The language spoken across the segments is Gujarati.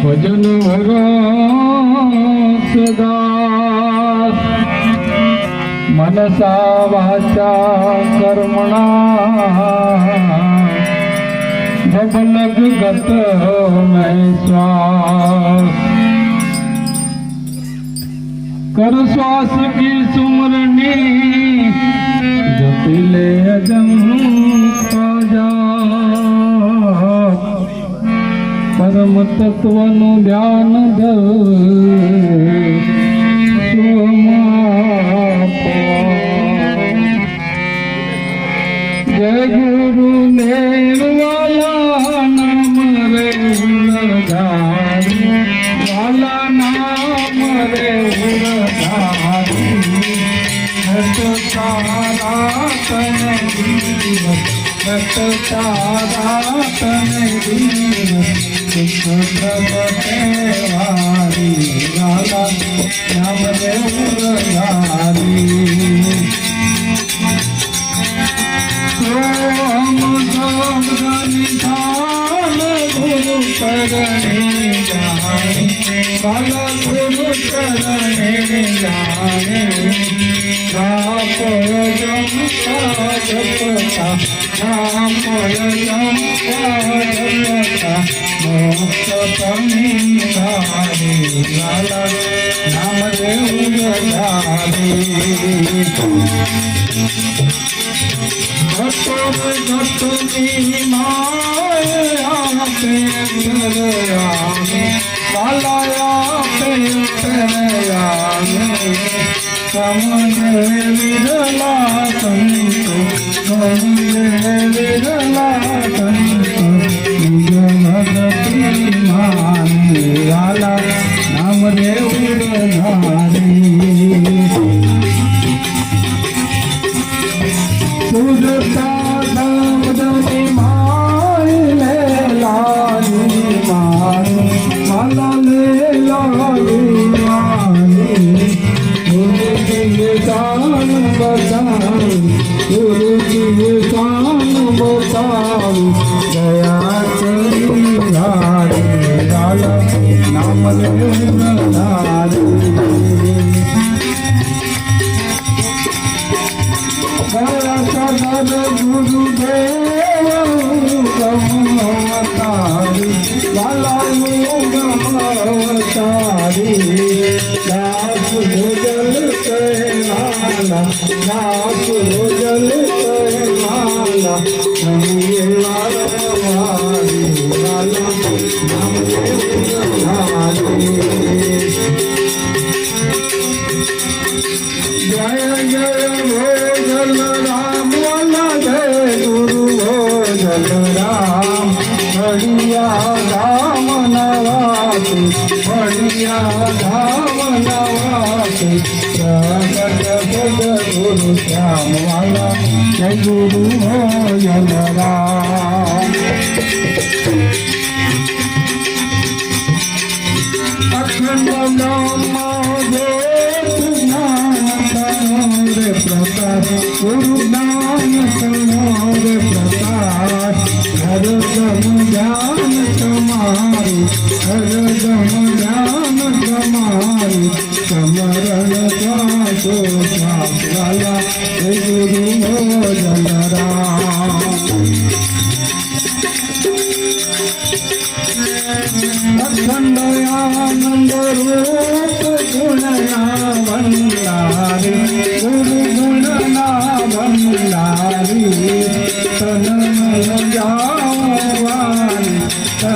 ભજન સદા મનસા વાચા કર્મણા જબલગ ગત મેં શ્વાસ કર શ્વાસ કી સુમરણી જપી લે અજમ પાજા પરમ તત્વનું ધ્યાન वारी गाला रामदेव गारी सोम सोम गनिधान गुरु करणे जाणे बाला गुरु સમજે વિરલા સંતો સમજે ગુરુ શ્યામ વાલા જય ગુરુ ભોજલ રામ અખંડ નામ પ્રકાશ ગુરુ નામ રે પ્રકાશ હરદમ જ્ઞાન તમારું હરદમ જ્ઞાન તમારું સમરણ સ્વાસ વાલા ગુરુ અખંડ આનંદ રૂપ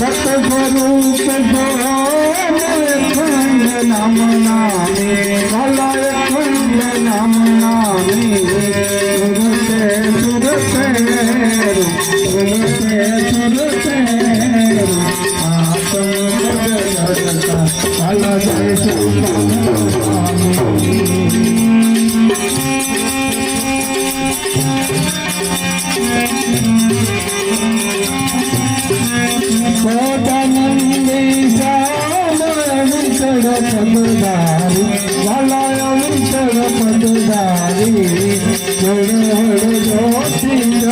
কত বড়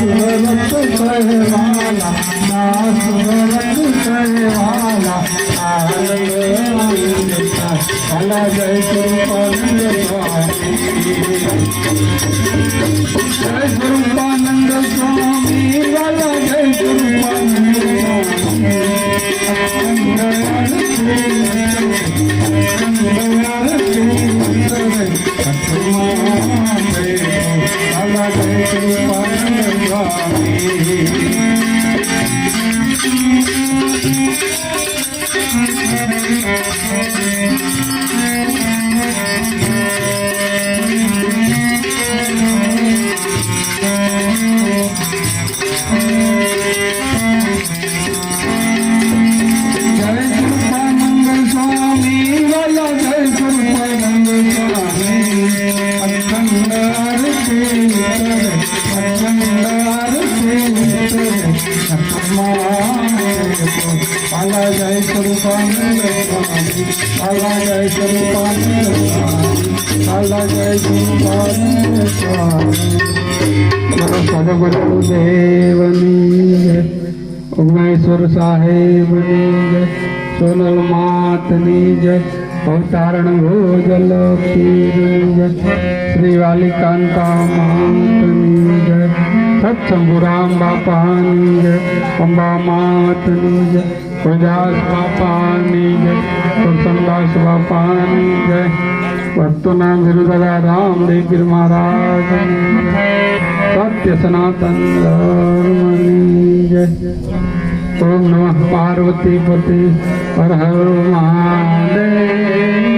सुरत करे वाला ना सुरत करे वाला आले आइंदा अला जय तू पंडित વાલા જય કૃપાનંદ સ્વામી સદગુરુ દેવની ઉમેશ્વર સાહેબની જય સોનલ માતની જય અવતારણ ભોજલ જય શ્રી વાલિકાંતા મહાંતની જય સત્સંગુરામ બાપાની જય અંબા માતની જય प्रजास बापानी जय प्रसन्नदास बापानी जय। भक्तों नाम विरुदगा राम देव गिर महाराज। सत्य सनातन जय। ओम नमः पार्वती पति, हर हर महादेव।